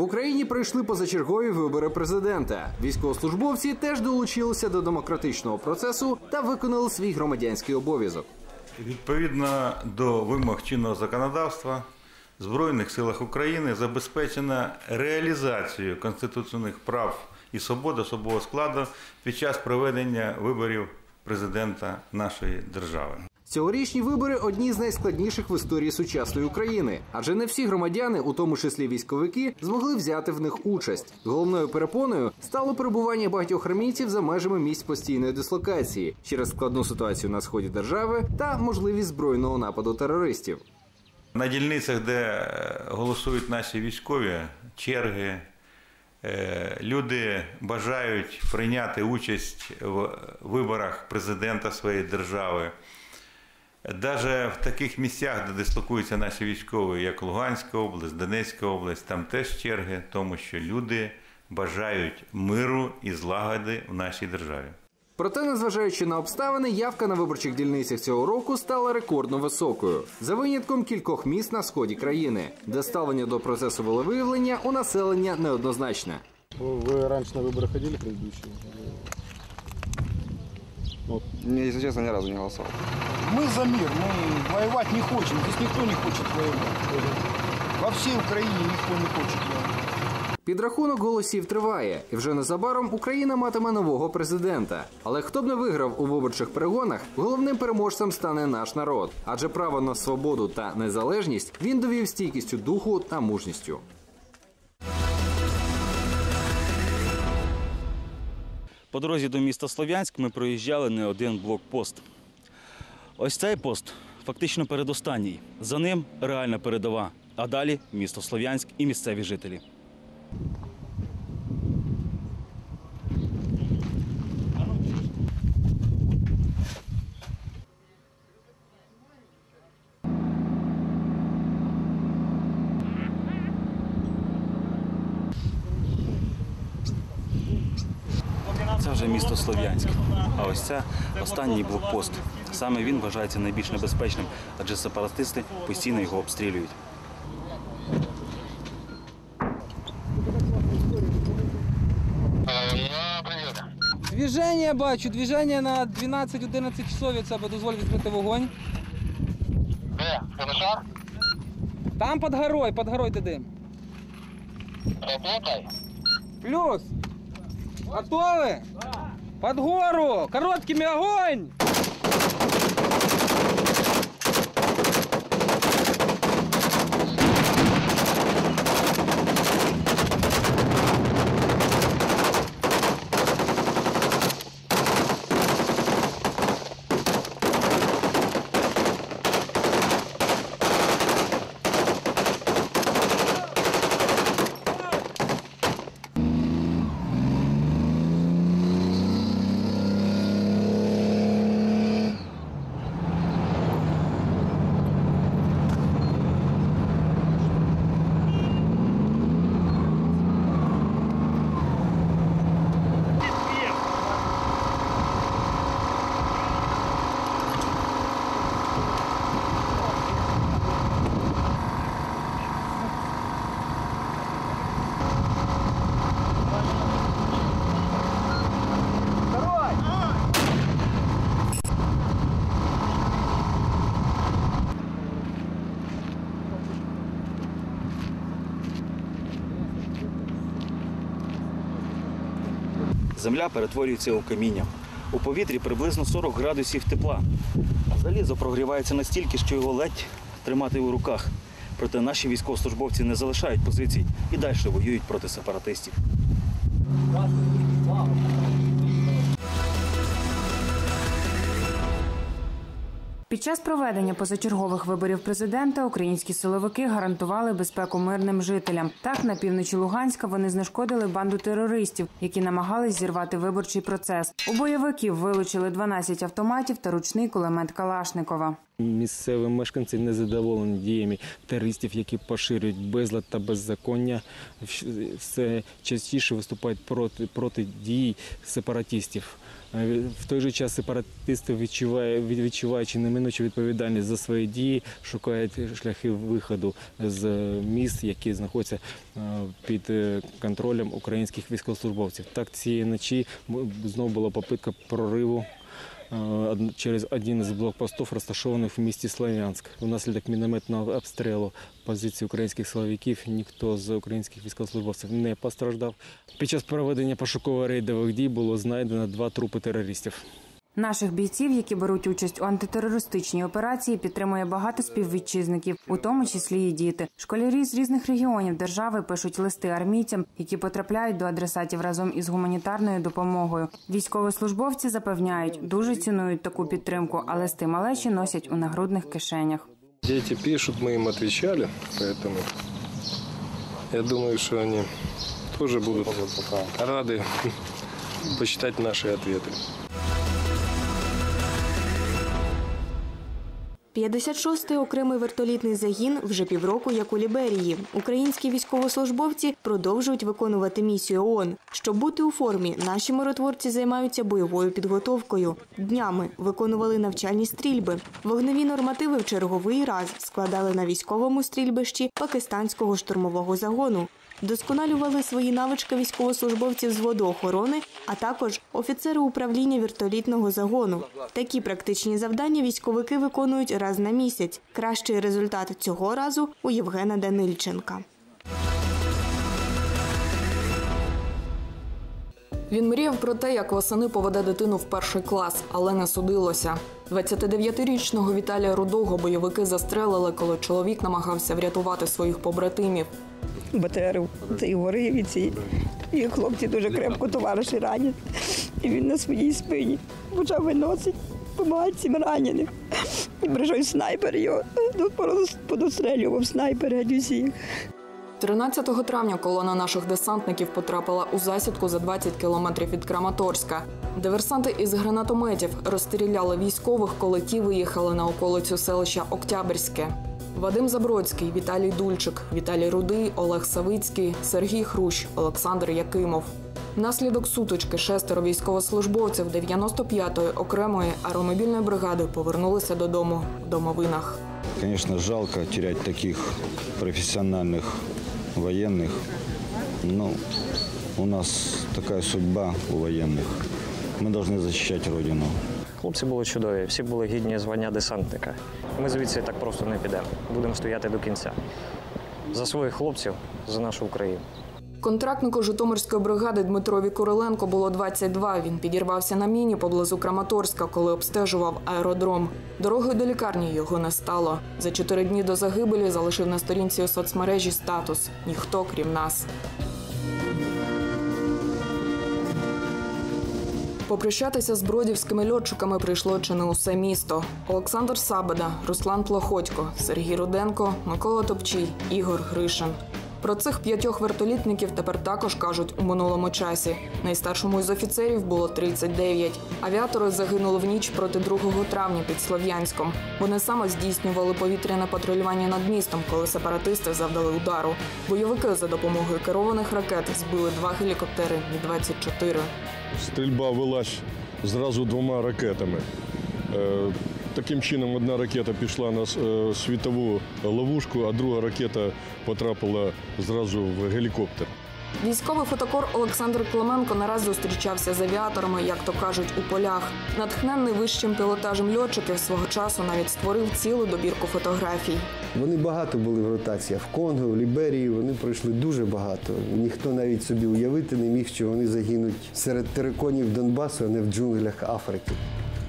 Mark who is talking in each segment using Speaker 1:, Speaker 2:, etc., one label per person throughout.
Speaker 1: Україні пройшли позачергові вибори президента. Військовослужбовці теж долучилися до демократичного процесу та виконали свій громадянський обов'язок.
Speaker 2: Відповідно до вимог чинного законодавства в Збройних силах України забезпечена реалізацію конституційних прав і свобод особового складу під час проведення виборів президента нашої держави.
Speaker 1: Цьогорічні вибори одні з найскладніших в історії сучасної України, адже не всі громадяни, у тому числі військовики, змогли взяти в них участь. Головною перепоною стало перебування багатьох армійців за межами місць постійної дислокації через складну ситуацію на сході держави та можливість збройного нападу терористів.
Speaker 2: На дільницях, де е, голосують наші військові, черги, е, люди бажають прийняти участь в виборах президента своєї держави. Навіть в таких місцях, де дислокуються наші військові, як Луганська область, Донецька область, там теж черги, тому що люди бажають миру і злагоди в нашій державі.
Speaker 1: Проте, незважаючи на обставини, явка на виборчих дільницях цього року стала рекордно високою, за винятком кількох міст на сході країни, де ставлення до процесу волевиявлення у населення неоднозначне.
Speaker 3: Вы раньше на выборы ходили предыдущие?
Speaker 4: Не, если честно, ни разу не голосовал.
Speaker 5: Мы за мир, мы воевать не хотим. Здесь никто не хочет воевать. Во всей Украине никто не хочет воевать.
Speaker 1: Підрахунок голосів триває, і вже незабаром Україна матиме нового президента. Але хто б не виграв у виборчих перегонах, головним переможцем стане наш народ. Адже право на свободу та незалежність він довів стійкістю духу та мужністю.
Speaker 6: По дорозі до міста Слов'янськ ми проїжджали не один блокпост. Ось цей пост фактично передостанній. За ним реальна передова. А далі місто Слов'янськ і місцеві жителі. Це вже місто Слов'янськ. А ось це останній блокпост. Саме він вважається найбільш небезпечним, адже сепаратисти постійно його обстрілюють.
Speaker 7: Движення бачу, движення на 12-11 часов від себе дозволь відкрити вогонь.
Speaker 8: Де? Комисар?
Speaker 7: Там під горою, під горою де дим.
Speaker 8: Работай.
Speaker 7: Плюс. Готові? Под гору! Короткими огонь!
Speaker 6: Земля перетворюється у каміння. У повітрі приблизно 40 градусів тепла. Залізо прогрівається настільки, що його ледь тримати у руках. Проте наші військовослужбовці не залишають позицій і далі воюють проти сепаратистів.
Speaker 9: Під час проведення позачергових виборів президента українські силовики гарантували безпеку мирним жителям. Так на півночі Луганська вони знешкодили банду терористів, які намагались зірвати виборчий процес. У бойовиків вилучили 12 автоматів та ручний кулемет Калашникова.
Speaker 3: Місцеві мешканці незадоволені діями терористів, які поширюють безлад та беззаконня. Все частіше виступають проти, проти дій сепаратистів. Е, В той же час сепаратисти, відчуває- відчуваючи неминучу відповідальність за свої дії, шукають шляхи виходу з міст, які знаходяться е, під е, контролем українських військовослужбовців. Так цієї ночі знову була попитка прориву через один з блокпостів, розташованих в місті Слов'янськ. Внаслідок мінометного обстрілу позиції українських силовиків ніхто з українських військовослужбовців не постраждав. Під час проведення пошуково-рейдових дій було знайдено два трупи терористів.
Speaker 9: Наших бійців, які беруть участь у антитерористичній операції, підтримує багато співвітчизників, у тому числі і діти. Школярі з різних регіонів держави пишуть листи армійцям, які потрапляють до адресатів разом із гуманітарною допомогою. Військовослужбовці запевняють, дуже цінують таку підтримку, а листи малечі носять у нагрудних кишенях.
Speaker 3: Дети пишут, мы им отвечали, поэтому я думаю, что они тоже будут рады почитать наши ответы.
Speaker 10: 56-й окремий вертолітний загін вже півроку як у Ліберії. Українські військовослужбовці продовжують виконувати місію ООН. Щоб бути у формі, наші миротворці займаються бойовою підготовкою. Днями виконували навчальні стрільби. Вогневі нормативи в черговий раз складали на військовому стрільбищі пакистанського штурмового загону. Досконалювали свої навички військовослужбовців з водоохорони, а також офіцери управління вертолітного загону. Такі практичні завдання військовики виконують раз на місяць. Кращий результат цього разу у Євгена Данильченка.
Speaker 11: Він мріяв про те, як восени поведе дитину в перший клас, але не судилося. 29-річного Віталія Рудого бойовики застрелили, коли чоловік намагався врятувати своїх побратимів.
Speaker 12: БТР цей горив і ці і хлопці дуже крепко товариші ранять. І він на своїй спині почав виносити, допомагати цим раненим. І прийшов снайпер його, ну, подострелював снайпер геть усіх.
Speaker 11: 13 травня колона наших десантників потрапила у засідку за 20 кілометрів від Краматорська. Диверсанти із гранатометів розстріляли військових, коли ті виїхали на околицю селища Октябрьське. Вадим Забродський, Віталій Дульчик, Віталій Рудий, Олег Савицький, Сергій Хрущ, Олександр Якимов. Внаслідок сутички шестеро військовослужбовців 95-ї окремої аеромобільної бригади повернулися додому в домовинах.
Speaker 13: Конечно, жалко терять таких профессиональных военных. Но у нас такая судьба у военных. Мы должны защищать Родину.
Speaker 14: Хлопці були чудові, всі були гідні звання десантника. Ми звідси так просто не підемо. Будемо стояти до кінця. За своїх хлопців, за нашу Україну.
Speaker 11: Контрактнику Житомирської бригади Дмитрові Куриленко було 22. Він підірвався на міні поблизу Краматорська, коли обстежував аеродром. Дорогою до лікарні його не стало. За чотири дні до загибелі залишив на сторінці у соцмережі статус Ніхто крім нас. Попрощатися з бродівськими льотчиками прийшло чи не усе місто. Олександр Сабеда, Руслан Плохотько, Сергій Руденко, Микола Топчій, Ігор Гришин. Про цих п'ятьох вертолітників тепер також кажуть у минулому часі. Найстаршому із офіцерів було 39. Авіатори загинули в ніч проти 2 травня під Слов'янськом. Вони саме здійснювали повітряне патрулювання над містом, коли сепаратисти завдали удару. Бойовики за допомогою керованих ракет збили два гелікоптери Мі-24.
Speaker 15: Стрільба велась зразу двома ракетами. Е, Таким чином, одна ракета пішла на е, світову ловушку, а друга ракета потрапила зразу в гелікоптер.
Speaker 11: Військовий фотокор Олександр Клименко не раз зустрічався з авіаторами, як то кажуть, у полях. Натхненний вищим пілотажем льотчиків свого часу навіть створив цілу добірку фотографій.
Speaker 16: Вони багато були в ротаціях в Конго, в Ліберії. Вони пройшли дуже багато. Ніхто навіть собі уявити не міг, що вони загинуть серед териконів Донбасу, а не в джунглях Африки.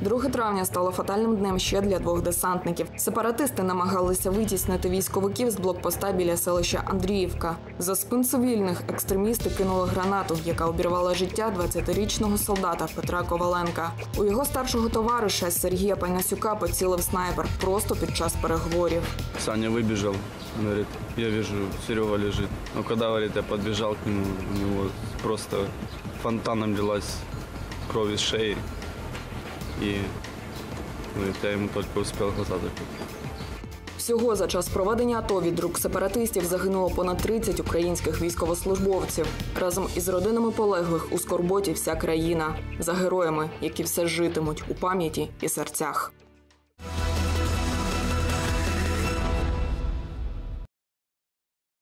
Speaker 11: 2 травня стало фатальним днем ще для двох десантників. Сепаратисти намагалися витіснити військовиків з блокпоста біля селища Андріївка. За спин цивільних екстремісти кинули гранату, яка обірвала життя 20-річного солдата Петра Коваленка. У його старшого товариша Сергія Панасюка поцілив снайпер просто під час переговорів.
Speaker 17: Саня выбежал, говорит, я вижу, Серега лежит. Но когда, говорит, я подбежал к нему, у него просто фонтаном лилась кровь из шеи. И Говорит, я ему только успел глаза.
Speaker 11: Всього за час проведення АТО від рук сепаратистів загинуло понад 30 українських військовослужбовців. Разом із родинами полеглих у скорботі вся країна за героями, які все житимуть у пам'яті і серцях.